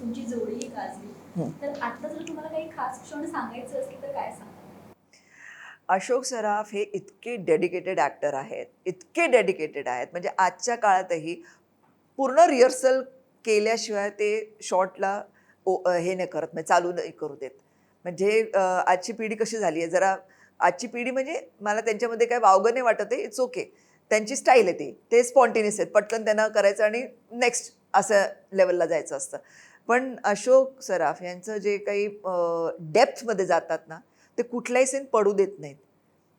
तुमची जोडी गाजली. तर आता जर तुम्हाला काही खास क्षण सांगायचं असतील तर काय सांगा अशोक सराफ हे इतके डेडिकेटेड ॲक्टर आहेत. इतके डेडिकेटेड आहेत. म्हणजे आजच्या काळातही पूर्ण रिहर्सल केल्याशिवाय ते शॉर्टला ओ हे नाही करत म्हणजे चालू नाही करू देत. म्हणजे आजची पिढी कशी झाली आहे? जरा आजची पिढी म्हणजे मला त्यांच्यामध्ये काय वावगं नाही वाटत आहे. इट्स ओके त्यांची स्टाईल आहे ती. ते स्पॉन्टेनियस आहेत. पटकन त्यांना करायचं आणि नेक्स्ट असं लेवलला जायचं असतं. पण अशोक सराफ यांचं जे काही डेप्थमध्ये जातात ना ते कुठलाही सीन पडू देत नाहीत.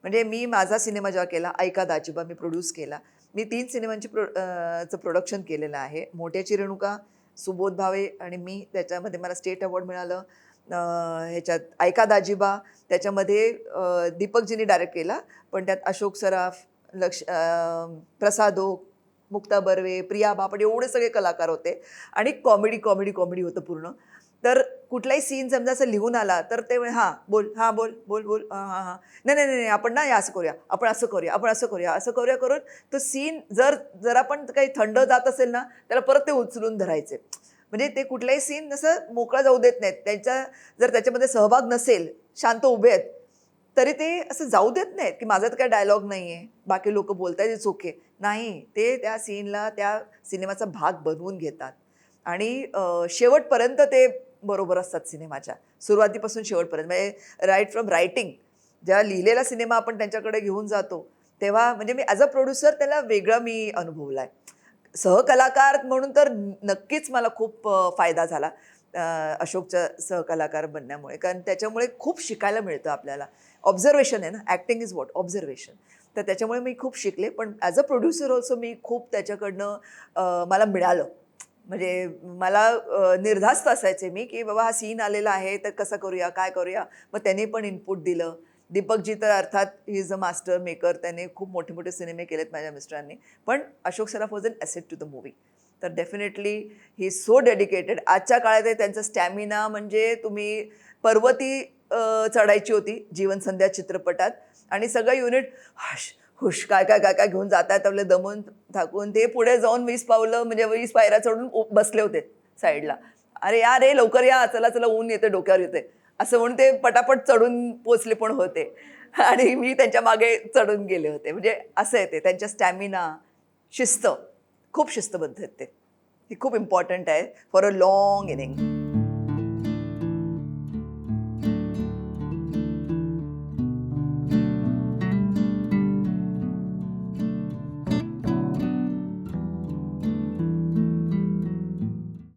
म्हणजे मी माझा सिनेमा जेव्हा केला ऐका दाजिबा मी प्रोड्यूस केला मी तीन सिनेमांची प्रो चं प्रोडक्शन केलेलं आहे. मोठ्याची रेणुका सुबोध भावे आणि मी त्याच्यामध्ये मला स्टेट अवॉर्ड मिळालं. ह्याच्यात ऐका दाजिबा त्याच्यामध्ये दीपकजींनी डायरेक्ट केला पण त्यात अशोक सराफ लक्ष प्रसादोक मुक्ता बर्वे प्रिया बापट एवढे सगळे कलाकार होते. आणि कॉमेडी कॉमेडी कॉमेडी होतं पूर्ण. तर कुठलाही सीन समजा असं लिहून आला तर ते हां बोल हां बोल बोल बोल हां हां हां. नाही नाही नाही आपण ना असं करूया आपण असं करूया आपण असं करूया असं करूया करून तो सीन जर जर आपण काही थंड जात असेल ना त्याला परत ते उचलून धरायचे. म्हणजे ते कुठलाही सीन असं मोकळा जाऊ देत नाहीत. त्यांच्या जर त्याच्यामध्ये सहभाग नसेल शांत उभे आहेत तरी ते असं जाऊ देत नाहीत की माझा तर काय डायलॉग नाही आहे बाकी लोक बोलतायत इट्स ओके नाही ते त्या सीनला त्या सिनेमाचा भाग बनवून घेतात. आणि शेवटपर्यंत ते बरोबर असतात सिनेमाच्या. सुरुवातीपासून शेवटपर्यंत. म्हणजे राईट फ्रॉम रायटिंग जेव्हा लिहिलेला सिनेमा आपण त्यांच्याकडे घेऊन जातो तेव्हा म्हणजे मी ॲज अ प्रोड्युसर त्याला वेगळा मी अनुभवला आहे सहकलाकार म्हणून तर नक्कीच मला खूप फायदा झाला. अशोकचा सहकलाकार बनण्यामुळे. कारण त्याच्यामुळे खूप शिकायला मिळतं आपल्याला. ऑब्झर्वेशन आहे ना? ॲक्टिंग इज वॉट ऑब्झर्वेशन तर त्याच्यामुळे मी खूप शिकले. पण ॲज अ प्रोड्युसर ऑल्सो मी खूप त्याच्याकडनं मला मिळालं. म्हणजे मला निर्धास्त असायचे मी की बाबा हा सीन आलेला आहे तर कसं करूया? काय करूया? मग त्याने पण इनपुट दिलं. दीपकजी तर अर्थात he is a master maker त्याने खूप मोठे मोठे सिनेमे केलेत माझ्या मिस्टरांनी. पण Ashok Saraf was an asset to the movie तर डेफिनेटली ही सो डेडिकेटेड आजच्या काळात त्यांचा स्टॅमिना म्हणजे तुम्ही पर्वती चढायची होती जीवनसंध्या चित्रपटात. आणि सगळं युनिट हश हुश काय काय काय काय घेऊन जात आहेत आपले दमून थाकून. ते पुढे जाऊन वीस पावलं म्हणजे वीस पायऱ्या चढून बसले होते साईडला. अरे या रे लवकर या चला चला ऊन येते डोक्यावर येते. असं म्हणून ते पटापट चढून पोचले पण होते. आणि मी त्यांच्या मागे चढून गेले होते. म्हणजे असं येते त्यांच्या स्टॅमिना शिस्त. खूप शिस्तबद्ध आहेत ते. ही खूप इम्पॉर्टंट आहे फॉर अ लाँग इनिंग